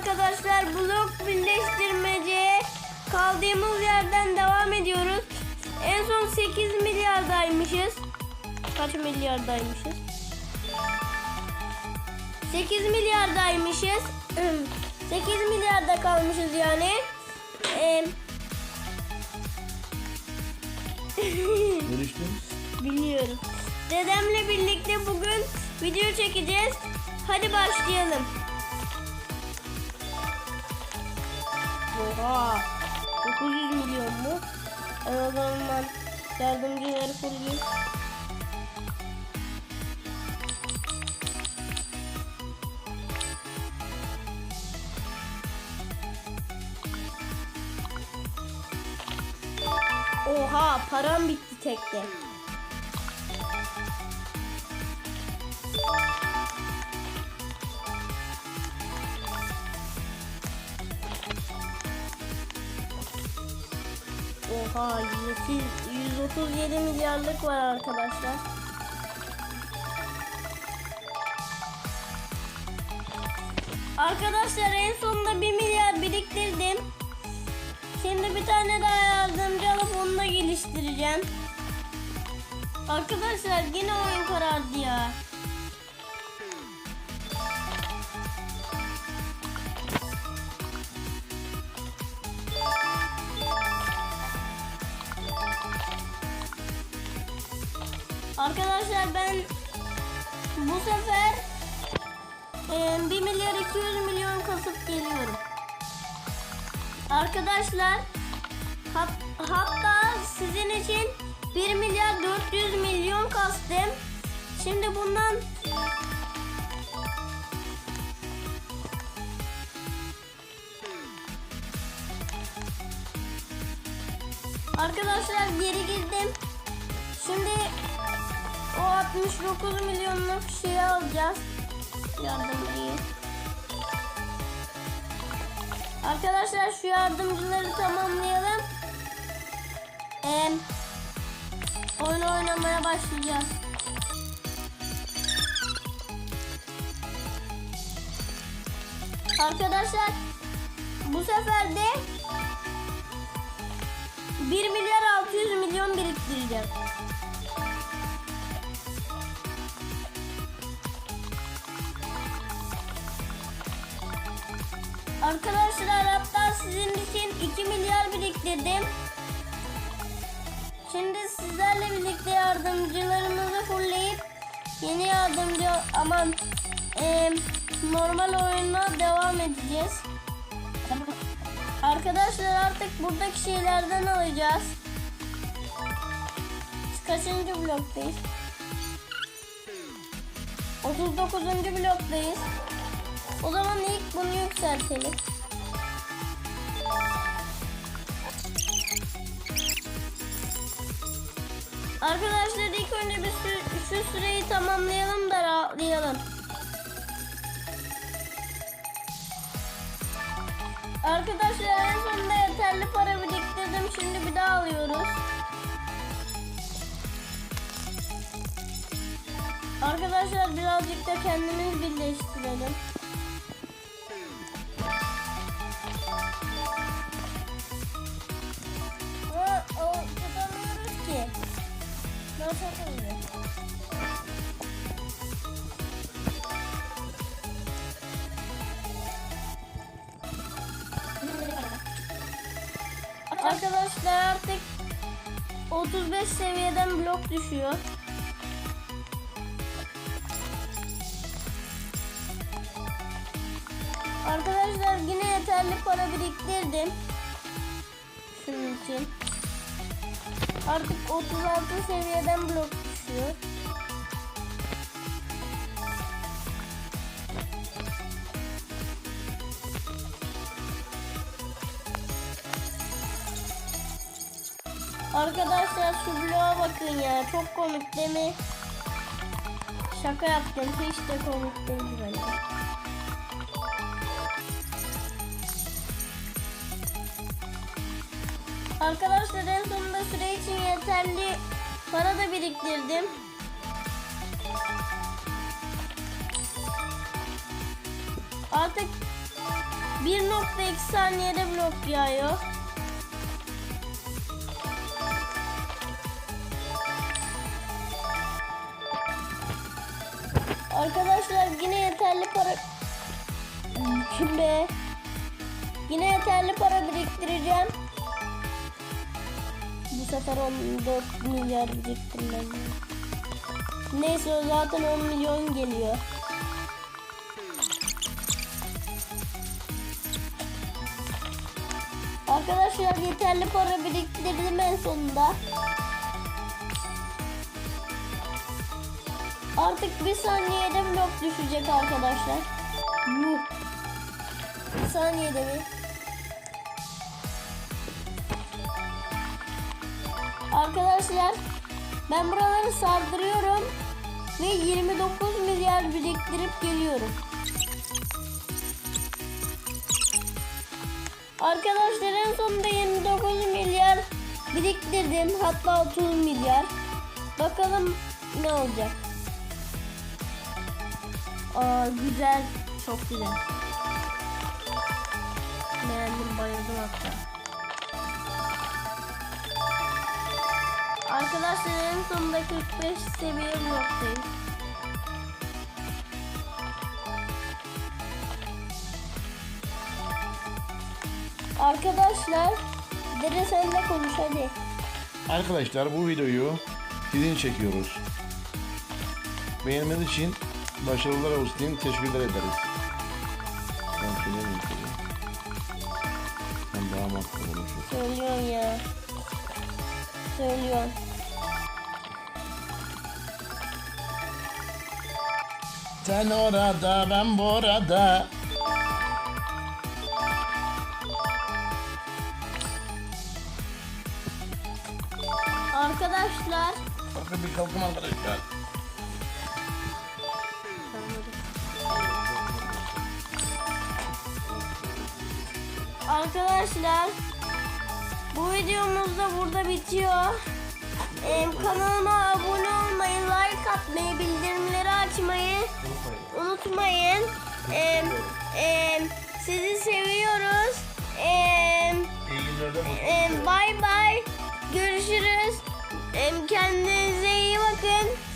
arkadaşlar blok birleştirmece kaldığımız yerden devam ediyoruz. En son 8 milyardaymışız. Kaç milyardaymışız? 8 milyardaymışız. 8 milyarda kalmışız yani. Ee, Dönüştüm. Bilmiyorum. Dedemle birlikte bugün video çekeceğiz. Hadi başlayalım. Oha. 900 milyon mu? Ben o zaman ben yardımcıları kurayım. Oha param bitti tekte. Oha 130, 137 milyarlık var arkadaşlar. Arkadaşlar en sonunda 1 milyar biriktirdim. Şimdi bir tane daha yardımcı alıp onu da geliştireceğim. Arkadaşlar yine oyun karardı ya. Arkadaşlar ben bu sefer e, 1 milyar 200 milyon kasıp geliyorum. Arkadaşlar hat- hatta sizin için 1 milyar 400 milyon kastım. Şimdi bundan Arkadaşlar geri girdim. Şimdi 69 milyonluk şeyi alacağız. Yardımcıyı. Arkadaşlar şu yardımcıları tamamlayalım. Ee, oyun oynamaya başlayacağız. Arkadaşlar bu sefer de 1 milyar 600 milyon biriktireceğim. Arkadaşlar hatta sizin için 2 milyar biriktirdim. Şimdi sizlerle birlikte yardımcılarımızı fullleyip yeni yardımcı aman eee, normal oyuna devam edeceğiz. Arkadaşlar artık buradaki şeylerden alacağız. Kaçıncı bloktayız? 39. bloktayız. O zaman ilk bunu yükseltelim. Arkadaşlar ilk önce bir sü- şu süreyi tamamlayalım da rahatlayalım. Arkadaşlar en sonunda yeterli para biriktirdim. Şimdi bir daha alıyoruz. Arkadaşlar birazcık da kendimiz birleştirelim. Arkadaşlar artık 35 seviyeden blok düşüyor. Arkadaşlar yine yeterli para biriktirdim. Şunun için. Artık 36 seviyeden blok düşüyor. Arkadaşlar şu bloğa bakın ya. Çok komik değil mi? Şaka yaptım. Hiç de komik değil böyle. Arkadaşlar en sonunda süre için yeterli para da biriktirdim. Artık 1.2 saniyede blok yağıyor. Arkadaşlar yine yeterli para Şimdi yine yeterli para biriktireceğim. Sefer 14 milyar biriktirmem. Neyse o zaten 10 milyon geliyor. Arkadaşlar yeterli para biriktirdim en sonunda. Artık bir saniyede blok düşecek arkadaşlar. Bir saniyede mi? Arkadaşlar ben buraları sardırıyorum ve 29 milyar biriktirip geliyorum. Arkadaşlar en sonunda 29 milyar biriktirdim. Hatta 30 milyar. Bakalım ne olacak. Aa güzel. Çok güzel. Beğendim bayıldım hatta. Arkadaşlar en sonunda 45 seviye bloktayım. Arkadaşlar Dere sen de konuş hadi. Arkadaşlar bu videoyu sizin çekiyoruz. Beğenmeniz için başarılar olsun teşekkürler ederiz. Ben söyleyeyim tabii. Ben daha mantıklı konuşuyorum. Söylüyorsun ya. Söylüyorsun. Sen orada ben burada. Arkadaşlar Bakın bir kalkın arkadaşlar. Arkadaşlar bu videomuz da burada bitiyor. Ee, kanalıma abone olmayı, like atmayı, bildirimleri açmayı unutmayın. Ee, e, sizi seviyoruz. Ee, e, bye bye. Görüşürüz. Ee, kendinize iyi bakın.